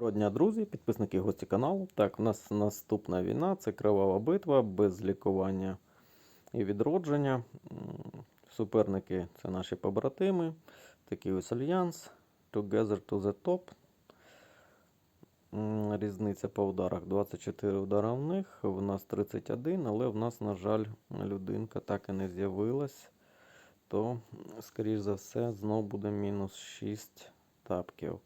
Доброго дня, друзі, підписники гості каналу. Так, у нас наступна війна це кривава битва без лікування і відродження. Суперники це наші побратими. Такий ось альянс. Together to the top. Різниця по ударах 24 удара в них, в нас 31, але в нас, на жаль, людинка так і не з'явилась. То, скоріш за все, знов буде мінус 6 тапків.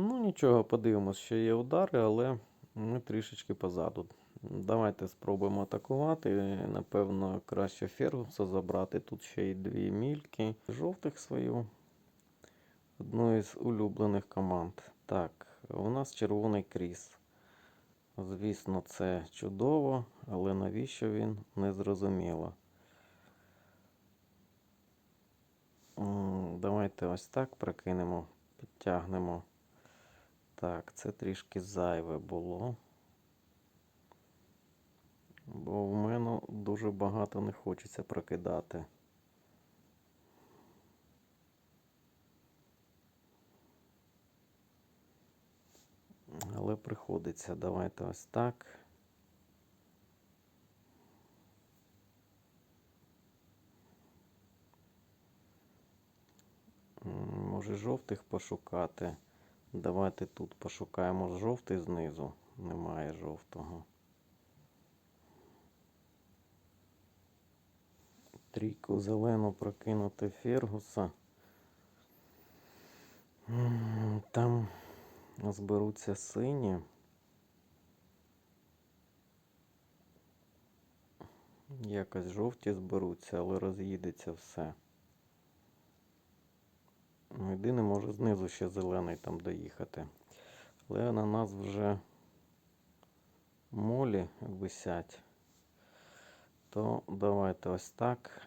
Ну, нічого, подивимось, що є удари, але ми трішечки позаду. Давайте спробуємо атакувати. Напевно, краще Фергуса забрати. Тут ще й дві мільки. Жовтих свою. Одну із улюблених команд. Так, у нас червоний кріс. Звісно, це чудово, але навіщо він не зрозуміло. Давайте ось так прокинемо, підтягнемо. Так, це трішки зайве було. Бо в мене дуже багато не хочеться прокидати. Але приходиться. Давайте ось так. Може жовтих пошукати. Давайте тут пошукаємо жовтий знизу. Немає жовтого. Трійку зелену прокинути Фергуса. Там зберуться сині. Якось жовті зберуться, але роз'їдеться все. Ну, Єдине, може знизу ще зелений там доїхати. Але на нас вже молі висять. То давайте ось так.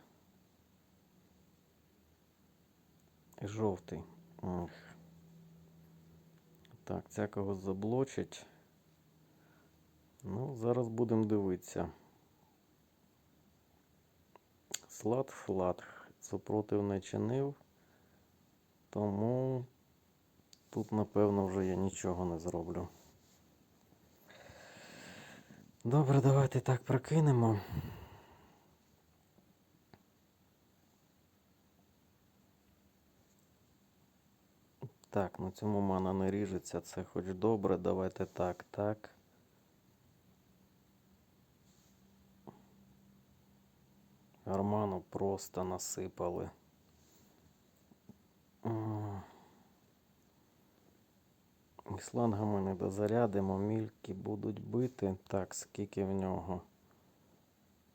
Жовтий. Ох. Так, ця когось заблочить. Ну, зараз будемо дивитися. Слад флат. Супротив не чинив. Тому тут, напевно, вже я нічого не зроблю. Добре, давайте так прокинемо. Так, на цьому мана не ріжеться, це хоч добре. Давайте так, так. Арману просто насипали. Слангами не дозарядимо, мільки будуть бити. Так, скільки в нього?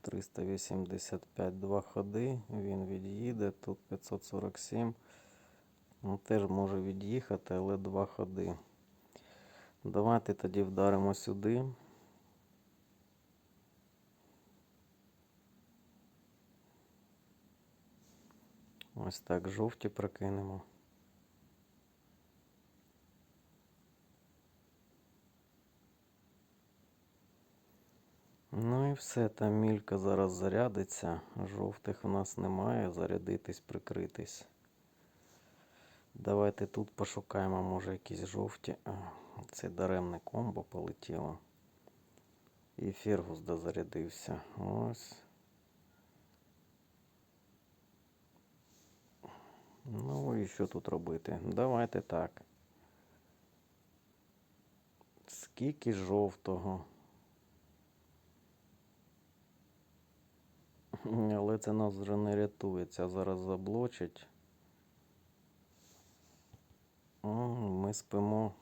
385 два ходи. Він від'їде. Тут 547. Ну, теж може від'їхати, але два ходи. Давайте тоді вдаримо сюди. Ось так жовті прокинемо. Ну і все, там мілька зараз зарядиться. Жовтих у нас немає. Зарядитись, прикритись. Давайте тут пошукаємо, може, якісь жовті. Це даремне комбо полетіло. І Фергус дозарядився. Ось. Ну і що тут робити? Давайте так. Скільки жовтого? Але це нас вже не рятує. Ця зараз заблочить. Ми спимо.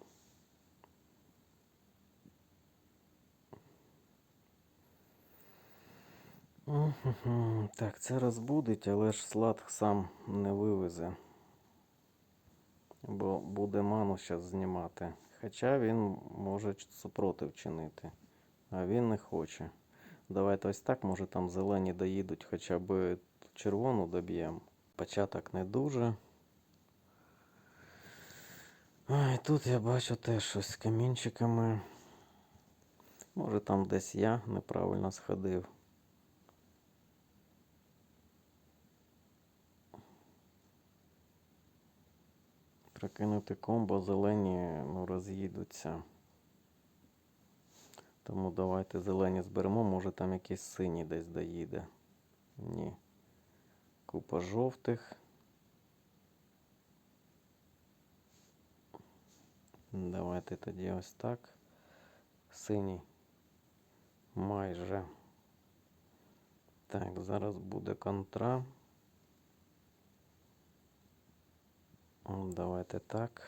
Так, це розбудить, але ж слад сам не вивезе. Бо буде ману зараз знімати. Хоча він може супротив чинити. А він не хоче. Давайте ось так, може там зелені доїдуть, хоча б червону доб'ємо. Початок не дуже. Ай, тут я бачу теж щось з камінчиками. Може там десь я неправильно сходив. Прокинути комбо, зелені ну, роз'їдуться. Тому давайте зелені зберемо, може там якийсь синій десь доїде. Ні. Купа жовтих. Давайте тоді ось так. Синій. Майже. Так, зараз буде контра. Давайте так.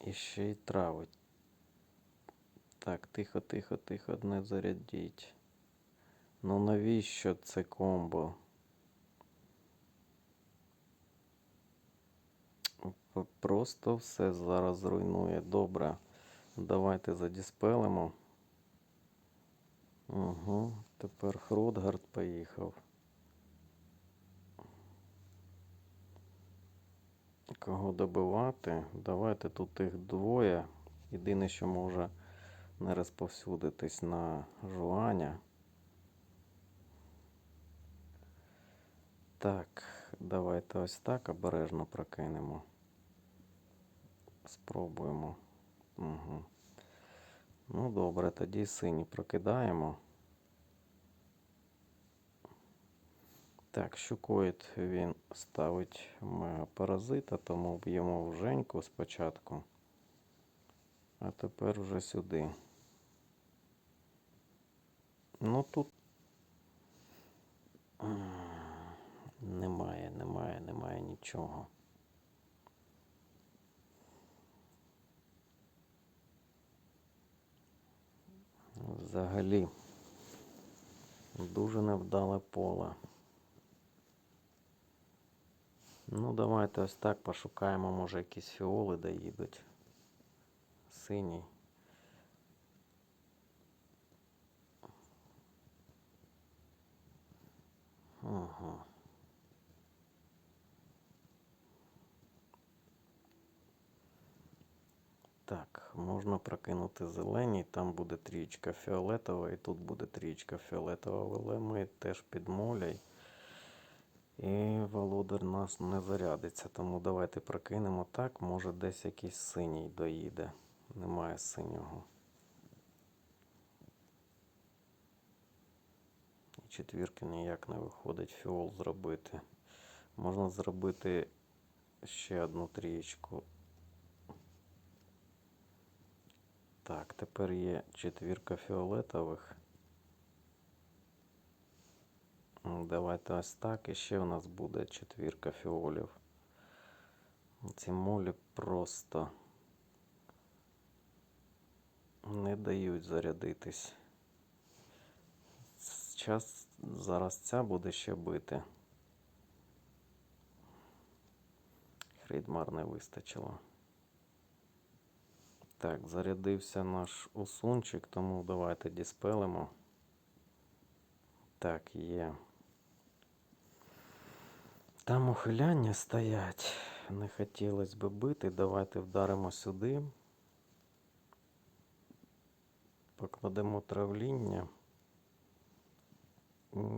І ще й травить. Так, тихо, тихо, тихо, не зарядіть. Ну навіщо це комбо? Просто все зараз зруйнує. Добре. Давайте задіспелимо. Угу. Тепер Хродгард поїхав. Кого добивати? Давайте тут їх двоє. Єдине, що може не розповсюдитись на жуаня. Так, давайте ось так обережно прокинемо. Спробуємо. Угу. Ну добре, тоді синій прокидаємо. Так, щукоїд він ставить мегапаразита, тому б'ємо в Женьку спочатку. А тепер вже сюди. Ну тут немає, немає, немає нічого. Взагалі дуже невдале поле. Ну, давайте ось так пошукаємо, може якісь фіоли доїдуть. Синій. Ага. Так, можна прокинути зелені, там буде трієчка фіолетова, і тут буде трієчка фіолетова, але ми теж під. І володар нас не зарядиться, тому давайте прокинемо так, може десь якийсь синій доїде. Немає синього. І четвірки ніяк не виходить фіол зробити. Можна зробити ще одну трієчку. Так, тепер є четвірка фіолетових. Давайте ось так. І ще у нас буде четвірка фіолів. Ці молі просто не дають зарядитись. Час зараз ця буде ще бити. Хрейдмар не вистачило. Так, зарядився наш усунчик, тому давайте діспелимо. Так, є. Там ухиляння стоять. Не хотілося би бити. Давайте вдаримо сюди. Покладемо травління.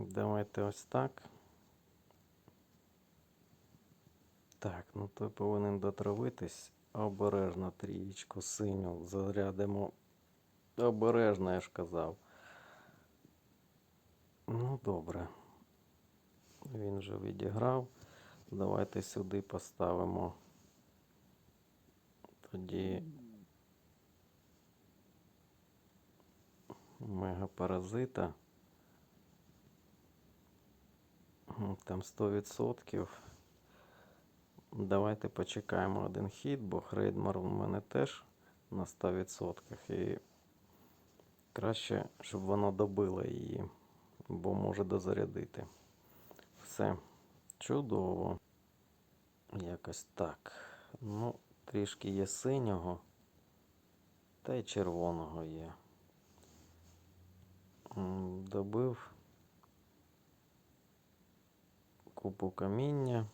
Давайте ось так. Так, ну той повинен дотравитись. Обережно трієчку синю зарядимо. Обережно, я ж казав. Ну, добре. Він вже відіграв. Давайте сюди поставимо. Тоді мегапаразита. Там 100%. Давайте почекаємо один хід, бо Хрейдмар у мене теж на 100%. І краще, щоб воно добило її, бо може дозарядити. Все. Чудово. Якось так. Ну, трішки є синього, та й червоного є. Добив купу каміння.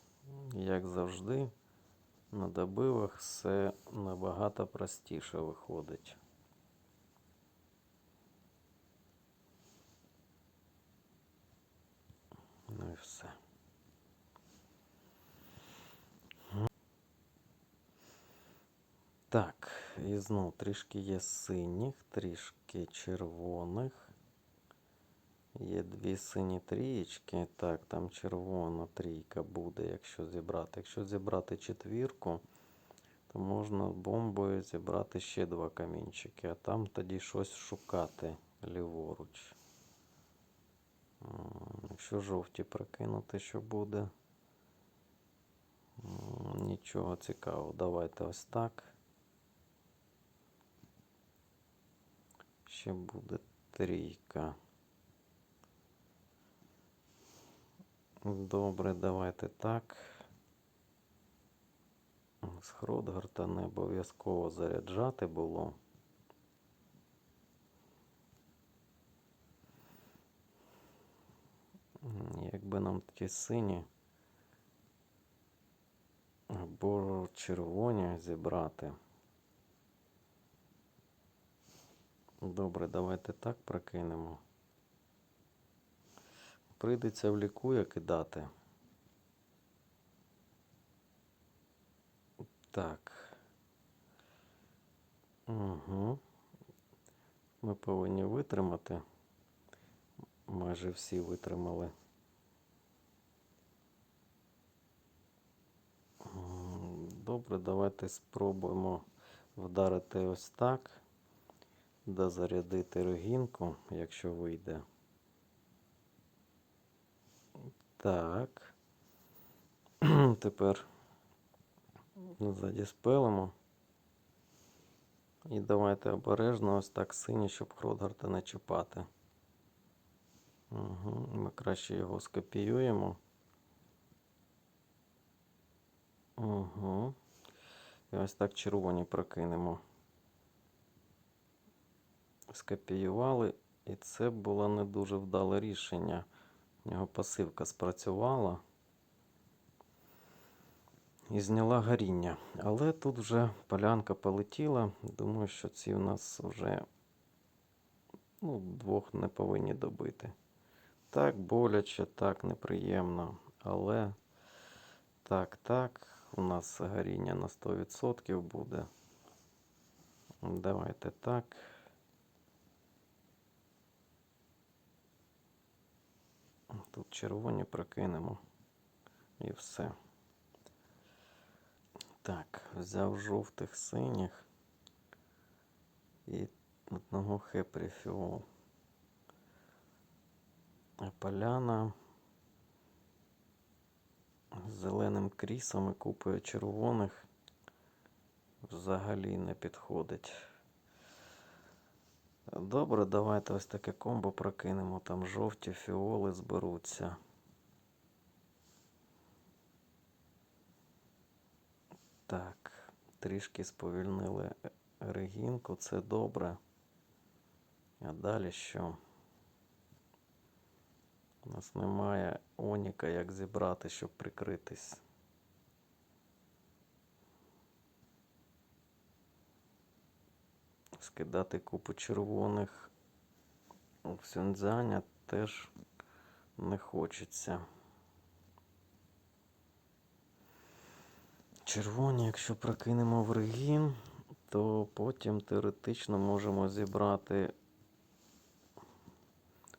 Як завжди, на добивах все набагато простіше виходить. Ну і все. Так, і знов трішки є синіх, трішки червоних. Є дві сині трієчки. Так, там червона трійка буде, якщо зібрати. Якщо зібрати четвірку, то можна бомбою зібрати ще два камінчики, а там тоді щось шукати ліворуч. Якщо жовті прикинути, що буде. Нічого цікавого. Давайте ось так. Ще буде трійка. Добре, давайте так. З Хродгарта не обов'язково заряджати було. Якби нам ті сині або червоні зібрати. Добре, давайте так прокинемо. Прийдеться в лікуя кидати. Так. Угу. Ми повинні витримати. Майже всі витримали. Добре, давайте спробуємо вдарити ось так. Дозарядити рогінку, якщо вийде. Так. Тепер задіспелимо. І давайте обережно ось так синій, щоб Хродгарта не чіпати. Угу. Ми краще його скопіюємо. Угу. І ось так червоні прокинемо. Скопіювали, і це було не дуже вдале рішення. У нього пасивка спрацювала і зняла горіння. Але тут вже полянка полетіла. Думаю, що ці у нас вже ну, двох не повинні добити. Так боляче, так неприємно. Але так, так, у нас горіння на 100% буде. Давайте так. Тут червоні прокинемо. І все. Так, взяв жовтих синіх і одного хепріфіол. А поляна з зеленим крісом і купою червоних взагалі не підходить. Добре, давайте ось таке комбо прокинемо. Там жовті фіоли зберуться. Так, трішки сповільнили регінку, це добре. А далі що? У нас немає оніка, як зібрати, щоб прикритись. Скидати купу червоних у Сюнцзяня теж не хочеться. Червоні, якщо прокинемо в регін, то потім теоретично можемо зібрати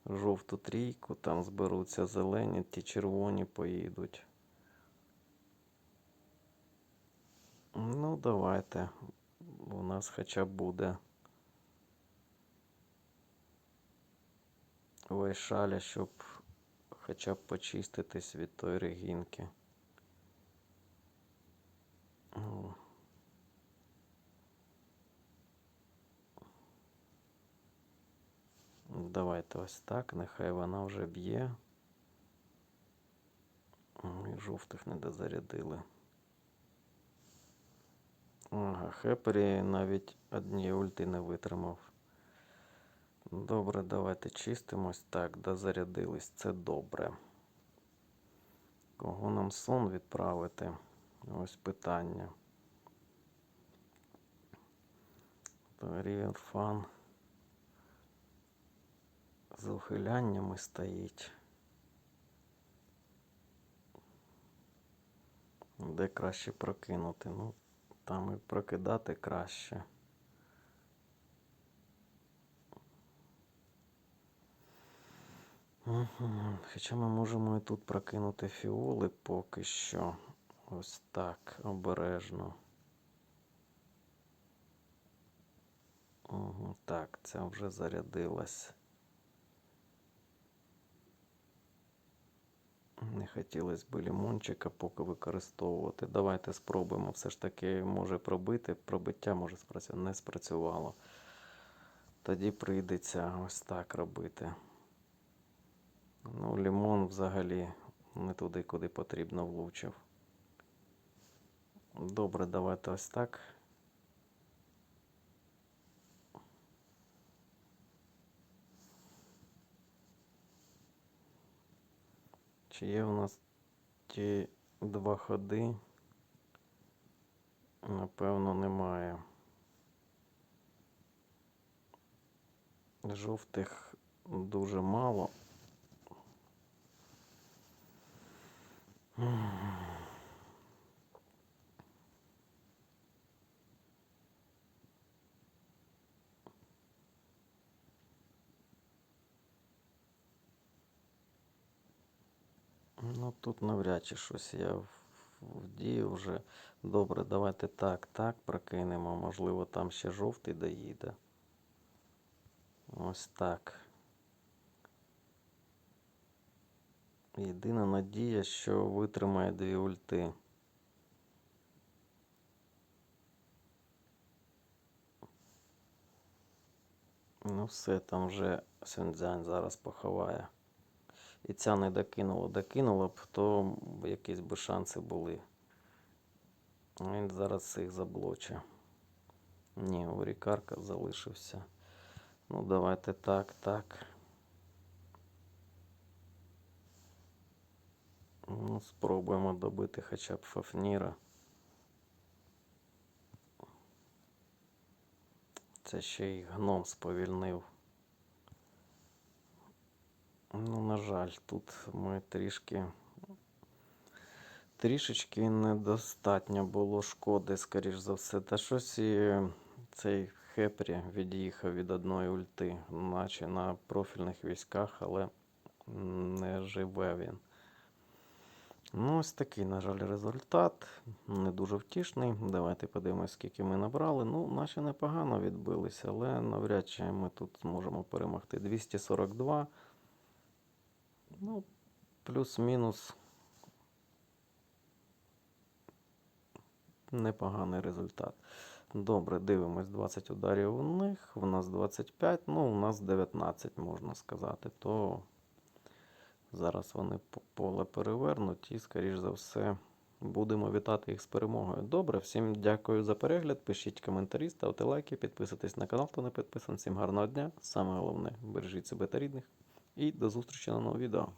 жовту трійку, там зберуться зелені, ті червоні поїдуть. Ну, давайте. У нас хоча б буде вайшаля, щоб хоча б почиститись від тої регінки. Давайте ось так, нехай вона вже б'є. І жовтих не дозарядили. Ага, Хепері навіть однієї ульти не витримав. Добре, давайте чистимось. Так, дозарядились. Це добре. Кого нам сон відправити? Ось питання. Ріверфан з ухиляннями стоїть. Де краще прокинути? Ну, Там і прокидати краще. Хоча ми можемо і тут прокинути фіоли поки що. Ось так, обережно. Угу, так, ця вже зарядилась. Не хотілося б лімончика поки використовувати. Давайте спробуємо. Все ж таки може пробити. Пробиття може спрацювати. Не спрацювало. Тоді прийдеться ось так робити. Ну, лімон взагалі не туди, куди потрібно влучив. Добре, давайте ось так. Чи є у нас ті два ходи? Напевно, немає. Жовтих дуже мало. Ну тут навряд чи щось я вдію вже. Добре, давайте так, так прокинемо. Можливо, там ще жовтий доїде. Ось так. Єдина надія, що витримає дві ульти. Ну все, там вже Сюнцзянь зараз поховає. І ця не докинула. Докинула б, то якісь би шанси були. Він зараз їх заблоче. Ні, у Рікарка залишився. Ну, давайте так, так. Ну, спробуємо добити хоча б Фафніра. Це ще й гном сповільнив. Ну, на жаль, тут ми трішки. Трішечки недостатньо було шкоди, скоріш за все. Та щось і цей Хепрі від'їхав від одної ульти, наче на профільних військах, але не живе він. Ну, ось такий, на жаль, результат. Не дуже втішний. Давайте подивимось, скільки ми набрали. Ну, наші непогано відбилися, але навряд чи ми тут зможемо перемогти. 242. Ну, плюс-мінус. Непоганий результат. Добре, дивимось 20 ударів у них. У нас 25, ну, у нас 19, можна сказати. То зараз вони поле перевернуть і, скоріш за все, будемо вітати їх з перемогою. Добре, всім дякую за перегляд. Пишіть коментарі, ставте лайки, підписуйтесь на канал, хто не підписаний. Всім гарного дня. Саме головне, бережіть себе та рідних. І до зустрічі на новому відео.